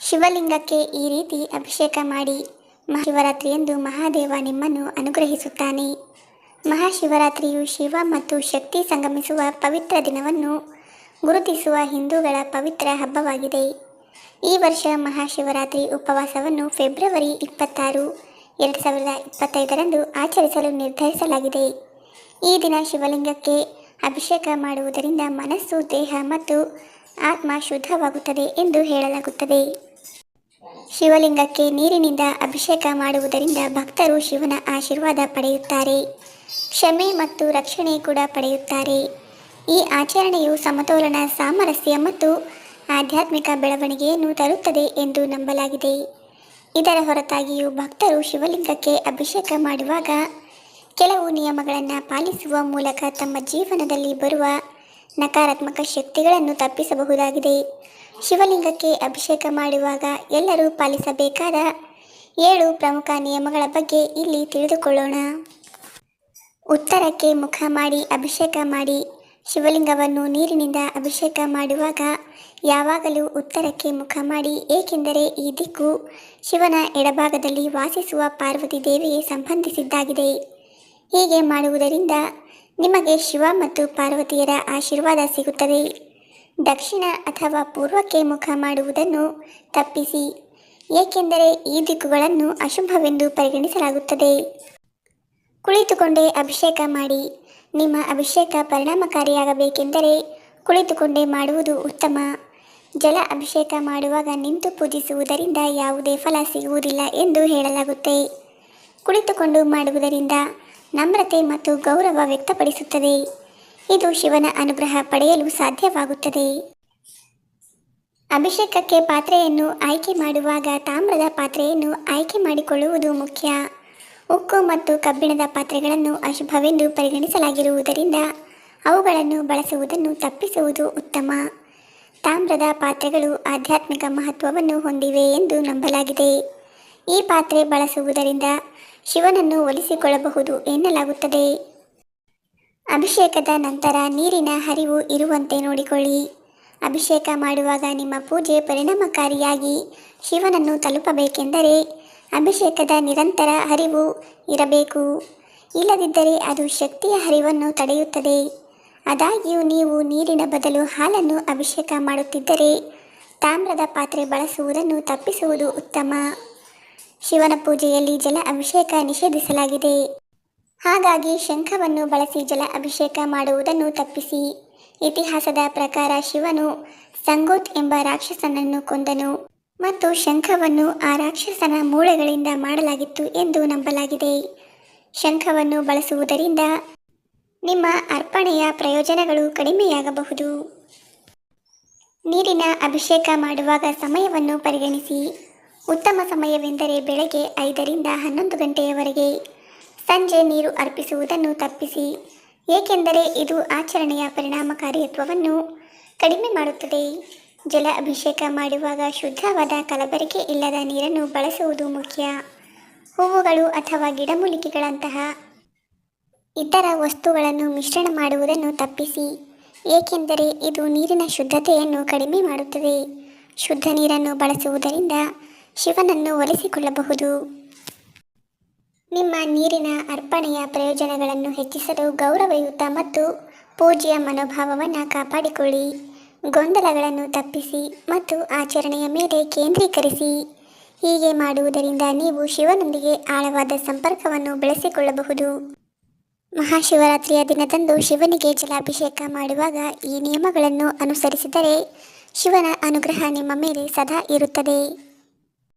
ಶಿವಲಿಂಗಕ್ಕೆ ಈ ರೀತಿ ಅಭಿಷೇಕ ಮಾಡಿ ಮಹಾಶಿವರಾತ್ರಿಯಂದು ಮಹಾದೇವ ನಿಮ್ಮನ್ನು ಅನುಗ್ರಹಿಸುತ್ತಾನೆ. ಮಹಾಶಿವರಾತ್ರಿಯು ಶಿವ ಮತ್ತು ಶಕ್ತಿ ಸಂಗಮಿಸುವ ಪವಿತ್ರ ದಿನವನ್ನು ಗುರುತಿಸುವ ಹಿಂದೂಗಳ ಪವಿತ್ರ ಹಬ್ಬವಾಗಿದೆ. ಈ ವರ್ಷ ಮಹಾಶಿವರಾತ್ರಿ ಉಪವಾಸವನ್ನು ಫೆಬ್ರವರಿ ಇಪ್ಪತ್ತಾರು, ಎರಡು ಸಾವಿರದ ಇಪ್ಪತ್ತೈದರಂದು ಆಚರಿಸಲು ನಿರ್ಧರಿಸಲಾಗಿದೆ. ಈ ದಿನ ಶಿವಲಿಂಗಕ್ಕೆ ಅಭಿಷೇಕ ಮಾಡುವುದರಿಂದ ಮನಸ್ಸು, ದೇಹ ಮತ್ತು ಆತ್ಮ ಶುದ್ಧವಾಗುತ್ತದೆ ಎಂದು ಹೇಳಲಾಗುತ್ತದೆ. ಶಿವಲಿಂಗಕ್ಕೆ ನೀರಿನಿಂದ ಅಭಿಷೇಕ ಮಾಡುವುದರಿಂದ ಭಕ್ತರು ಶಿವನ ಆಶೀರ್ವಾದ ಪಡೆಯುತ್ತಾರೆ. ಕ್ಷಮೆ ಮತ್ತು ರಕ್ಷಣೆ ಕೂಡ ಪಡೆಯುತ್ತಾರೆ. ಈ ಆಚರಣೆಯು ಸಮತೋಲನ, ಸಾಮರಸ್ಯ ಮತ್ತು ಆಧ್ಯಾತ್ಮಿಕ ಬೆಳವಣಿಗೆಯನ್ನು ತರುತ್ತದೆ ಎಂದು ನಂಬಲಾಗಿದೆ. ಇದರ ಹೊರತಾಗಿಯೂ ಭಕ್ತರು ಶಿವಲಿಂಗಕ್ಕೆ ಅಭಿಷೇಕ ಮಾಡುವಾಗ ಕೆಲವು ನಿಯಮಗಳನ್ನು ಪಾಲಿಸುವ ಮೂಲಕ ತಮ್ಮ ಜೀವನದಲ್ಲಿ ಬರುವ ನಕಾರಾತ್ಮಕ ಶಕ್ತಿಗಳನ್ನು ತಪ್ಪಿಸಬಹುದಾಗಿದೆ. ಶಿವಲಿಂಗಕ್ಕೆ ಅಭಿಷೇಕ ಮಾಡುವಾಗ ಎಲ್ಲರೂ ಪಾಲಿಸಬೇಕಾದ ಏಳು ಪ್ರಮುಖ ನಿಯಮಗಳ ಬಗ್ಗೆ ಇಲ್ಲಿ ತಿಳಿದುಕೊಳ್ಳೋಣ. ಉತ್ತರಕ್ಕೆ ಮುಖ ಮಾಡಿ ಅಭಿಷೇಕ ಮಾಡಿ. ಶಿವಲಿಂಗವನ್ನು ನೀರಿನಿಂದ ಅಭಿಷೇಕ ಮಾಡುವಾಗ ಯಾವಾಗಲೂ ಉತ್ತರಕ್ಕೆ ಮುಖ ಮಾಡಿ, ಏಕೆಂದರೆ ಈ ದಿಕ್ಕು ಶಿವನ ಎಡಭಾಗದಲ್ಲಿ ವಾಸಿಸುವ ಪಾರ್ವತಿ ದೇವಿಗೆ ಸಂಬಂಧಿಸಿದ್ದಾಗಿದೆ. ಹೀಗೆ ಮಾಡುವುದರಿಂದ ನಿಮಗೆ ಶಿವ ಮತ್ತು ಪಾರ್ವತಿಯರ ಆಶೀರ್ವಾದ ಸಿಗುತ್ತದೆ ದಕ್ಷಿಣ ಅಥವಾ ಪೂರ್ವಕ್ಕೆ ಮುಖ ಮಾಡುವುದನ್ನು ತಪ್ಪಿಸಿ, ಏಕೆಂದರೆ ಈ ದಿಕ್ಕುಗಳನ್ನು ಅಶುಭವೆಂದು ಪರಿಗಣಿಸಲಾಗುತ್ತದೆ. ಕುಳಿತುಕೊಂಡೇ ಅಭಿಷೇಕ ಮಾಡಿ, ನಿಮ್ಮ ಅಭಿಷೇಕ ಪರಿಣಾಮಕಾರಿಯಾಗಬೇಕೆಂದರೆ ಕುಳಿತುಕೊಂಡೇ ಮಾಡುವುದು ಉತ್ತಮ. ಜಲ ಅಭಿಷೇಕ ಮಾಡುವಾಗ ನಿಂತು ಪೂಜಿಸುವುದರಿಂದ ಯಾವುದೇ ಫಲ ಸಿಗುವುದಿಲ್ಲ ಎಂದು ಹೇಳಲಾಗುತ್ತೆ. ಕುಳಿತುಕೊಂಡು ಮಾಡುವುದರಿಂದ ನಮ್ರತೆ ಮತ್ತು ಗೌರವ ವ್ಯಕ್ತಪಡಿಸುತ್ತದೆ. ಇದು ಶಿವನ ಅನುಗ್ರಹ ಪಡೆಯಲು ಸಾಧ್ಯವಾಗುತ್ತದೆ. ಅಭಿಷೇಕಕ್ಕೆ ಪಾತ್ರೆಯನ್ನು ಆಯ್ಕೆ ಮಾಡುವಾಗ ತಾಮ್ರದ ಪಾತ್ರೆಯನ್ನು ಆಯ್ಕೆ ಮಾಡಿಕೊಳ್ಳುವುದು ಮುಖ್ಯ. ಉಕ್ಕು ಮತ್ತು ಕಬ್ಬಿಣದ ಪಾತ್ರೆಗಳನ್ನು ಅಶುಭವೆಂದು ಪರಿಗಣಿಸಲಾಗಿರುವುದರಿಂದ ಅವುಗಳನ್ನು ಬಳಸುವುದನ್ನು ತಪ್ಪಿಸುವುದು ಉತ್ತಮ. ತಾಮ್ರದ ಪಾತ್ರೆಗಳು ಆಧ್ಯಾತ್ಮಿಕ ಮಹತ್ವವನ್ನು ಹೊಂದಿವೆ ಎಂದು ನಂಬಲಾಗಿದೆ. ಈ ಪಾತ್ರೆ ಬಳಸುವುದರಿಂದ ಶಿವನನ್ನು ಒಲಿಸಿಕೊಳ್ಳಬಹುದು ಎನ್ನಲಾಗುತ್ತದೆ. ಅಭಿಷೇಕದ ನಂತರ ನೀರಿನ ಹರಿವು ಇರುವಂತೆ ನೋಡಿಕೊಳ್ಳಿ. ಅಭಿಷೇಕ ಮಾಡುವಾಗ ನಿಮ್ಮ ಪೂಜೆ ಪರಿಣಾಮಕಾರಿಯಾಗಿ ಶಿವನನ್ನು ತಲುಪಬೇಕೆಂದರೆ ಅಭಿಷೇಕದ ನಿರಂತರ ಹರಿವು ಇರಬೇಕು. ಇಲ್ಲದಿದ್ದರೆ ಅದು ಶಕ್ತಿಯ ಹರಿವನ್ನು ತಡೆಯುತ್ತದೆ. ಆದಾಗ್ಯೂ ನೀವು ನೀರಿನ ಬದಲು ಹಾಲನ್ನು ಅಭಿಷೇಕ ಮಾಡುತ್ತಿದ್ದರೆ ತಾಮ್ರದ ಪಾತ್ರೆ ಬಳಸುವುದನ್ನು ತಪ್ಪಿಸುವುದು ಉತ್ತಮ. ಶಿವನ ಪೂಜೆಯಲ್ಲಿ ಜಲ ಅಭಿಷೇಕ ನಿಷೇಧಿಸಲಾಗಿದೆ. ಹಾಗಾಗಿ ಶಂಖವನ್ನು ಬಳಸಿ ಜಲ ಅಭಿಷೇಕ ಮಾಡುವುದನ್ನು ತಪ್ಪಿಸಿ. ಇತಿಹಾಸದ ಪ್ರಕಾರ ಶಿವನು ಸಂಗೋತ್ ಎಂಬ ರಾಕ್ಷಸನನ್ನು ಕೊಂದನು ಮತ್ತು ಶಂಖವನ್ನು ಆ ರಾಕ್ಷಸನ ಮೂಳೆಗಳಿಂದ ಮಾಡಲಾಗಿತ್ತು ಎಂದು ನಂಬಲಾಗಿದೆ. ಶಂಖವನ್ನು ಬಳಸುವುದರಿಂದ ನಿಮ್ಮ ಅರ್ಪಣೆಯ ಪ್ರಯೋಜನಗಳು ಕಡಿಮೆಯಾಗಬಹುದು. ನೀರಿನ ಅಭಿಷೇಕ ಮಾಡುವಾಗ ಸಮಯವನ್ನು ಪರಿಗಣಿಸಿ. ಉತ್ತಮ ಸಮಯವೆಂದರೆ ಬೆಳಗ್ಗೆ ಐದರಿಂದ ಹನ್ನೊಂದು ಗಂಟೆಯವರೆಗೆ. ಸಂಜೆ ನೀರು ಅರ್ಪಿಸುವುದನ್ನು ತಪ್ಪಿಸಿ, ಏಕೆಂದರೆ ಇದು ಆಚರಣೆಯ ಪರಿಣಾಮಕಾರಿತ್ವವನ್ನು ಕಡಿಮೆ ಮಾಡುತ್ತದೆ. ಜಲ ಅಭಿಷೇಕ ಮಾಡುವಾಗ ಶುದ್ಧವಾದ ಕಲಬೆರಕೆ ಇಲ್ಲದ ನೀರನ್ನು ಬಳಸುವುದು ಮುಖ್ಯ. ಹೂವುಗಳು ಅಥವಾ ಗಿಡಮೂಲಿಕೆಗಳಂತಹ ಇತರ ವಸ್ತುಗಳನ್ನು ಮಿಶ್ರಣ ಮಾಡುವುದನ್ನು ತಪ್ಪಿಸಿ, ಏಕೆಂದರೆ ಇದು ನೀರಿನ ಶುದ್ಧತೆಯನ್ನು ಕಡಿಮೆ ಮಾಡುತ್ತದೆ. ಶುದ್ಧ ನೀರನ್ನು ಬಳಸುವುದರಿಂದ ಶಿವನನ್ನು ಒಲಿಸಿಕೊಳ್ಳಬಹುದು. ನಿಮ್ಮ ನೀರಿನ ಅರ್ಪಣೆಯ ಪ್ರಯೋಜನಗಳನ್ನು ಹೆಚ್ಚಿಸಲು ಗೌರವಯುತ ಮತ್ತು ಪೂಜ್ಯ ಮನೋಭಾವವನ್ನು ಕಾಪಾಡಿಕೊಳ್ಳಿ. ಗೊಂದಲಗಳನ್ನು ತಪ್ಪಿಸಿ ಮತ್ತು ಆಚರಣೆಯ ಮೇಲೆ ಕೇಂದ್ರೀಕರಿಸಿ. ಹೀಗೆ ಮಾಡುವುದರಿಂದ ನೀವು ಶಿವನೊಂದಿಗೆ ಆಳವಾದ ಸಂಪರ್ಕವನ್ನು ಬೆಳೆಸಿಕೊಳ್ಳಬಹುದು. ಮಹಾಶಿವರಾತ್ರಿಯ ದಿನದಂದು ಶಿವನಿಗೆ ಜಲಾಭಿಷೇಕ ಮಾಡುವಾಗ ಈ ನಿಯಮಗಳನ್ನು ಅನುಸರಿಸಿದರೆ ಶಿವನ ಅನುಗ್ರಹ ನಿಮ್ಮ ಮೇಲೆ ಸದಾ ಇರುತ್ತದೆ.